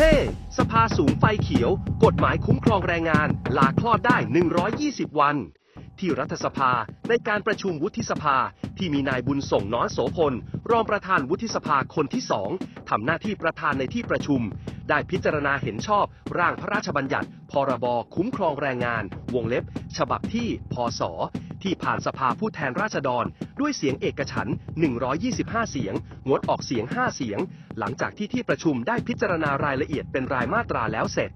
ฮ้สภาสูงไฟเขียว กฎหมายคุ้มครองแรงงาน ลาคลอดได้ 120 วัน ที่รัฐสภาในการประชุมวุฒิสภาที่มีนายบุญส่งน้อยโสพล รองประธานวุฒิสภาคนที่สองทำหน้าที่ประธานในที่ประชุม ได้พิจารณาเห็นชอบ ร่างพระราชบัญญัติ พรบคุ้มครองแรงงาน วงเล็บ ฉบับที่ พศ ที่ผ่านสภาผู้แทนราษฎร ด้วยเสียงเอกฉันท์125 เสียง งดออกเสียง 5 เสียง หลังจากที่ที่ประชุมได้พิจารณารายละเอียดเป็นรายมาตราแล้วเสร็จ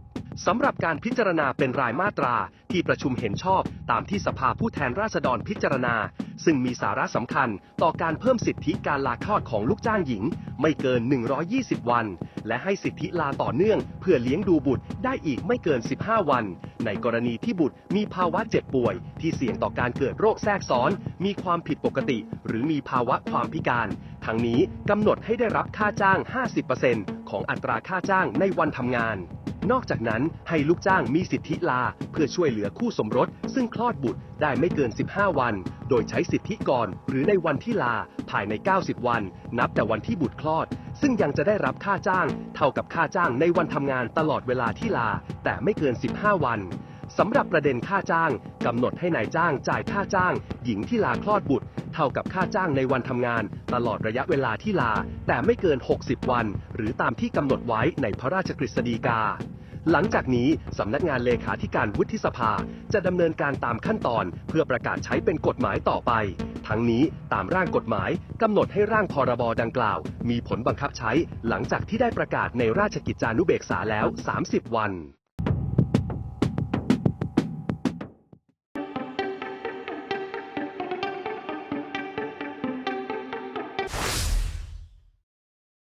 สำหรับการพิจารณาเป็นรายมาตราที่ประชุมเห็นชอบตามที่สภาผู้แทนราษฎรพิจารณา ซึ่งมีสาระสำคัญต่อการเพิ่มสิทธิการลาคลอดของลูกจ้างหญิง ไม่เกิน 120 วัน และให้สิทธิลาต่อเนื่อง เพื่อเลี้ยงดูบุตรได้อีกไม่เกิน 15 วัน ในกรณีที่บุตรมีภาวะเจ็บป่วย ที่เสี่ยงต่อการเกิดโรคแทรกซ้อน มีความผิดปกติ หรือมีภาวะความพิการ ทั้งนี้กำหนดให้ได้รับค่าจ้าง 50% ของอัตราค่าจ้างในวันทำงาน นอกจากนั้นให้ลูกจ้างมีสิทธิลา เพื่อช่วยเหลือคู่สมรส ซึ่งคลอดบุตรได้ไม่เกิน 15 วัน โดยใช้สิทธิก่อน หรือในวันที่ลา ภายใน 90 วัน นับแต่วันที่บุตรคลอด ซึ่งยังจะได้รับค่าจ้าง เท่ากับค่าจ้างในวันทำงานตลอดเวลาที่ลา แต่ไม่เกิน 15 วัน สำหรับประเด็นค่าจ้างกำหนดให้นายจ้างจ่ายค่าจ้าง หญิงที่ลาคลอดบุตร เท่ากับค่าจ้างในวันทำงาน ตลอดระยะเวลาที่ลา แต่ไม่เกิน 60 วัน หรือตามที่กำหนดไว้ในพระราชกฤษฎีกา หลังจากนี้สำนักงานเลขาธิการวุฒิสภา จะดำเนินการตามขั้นตอน เพื่อประกาศใช้เป็นกฎหมายต่อไป ทั้งนี้ตามร่างกฎหมายกำหนดให้ร่างพรบดังกล่าว มีผลบังคับใช้ หลังจากที่ได้ประกาศในราชกิจจานุเบกษาแล้ว 30 วัน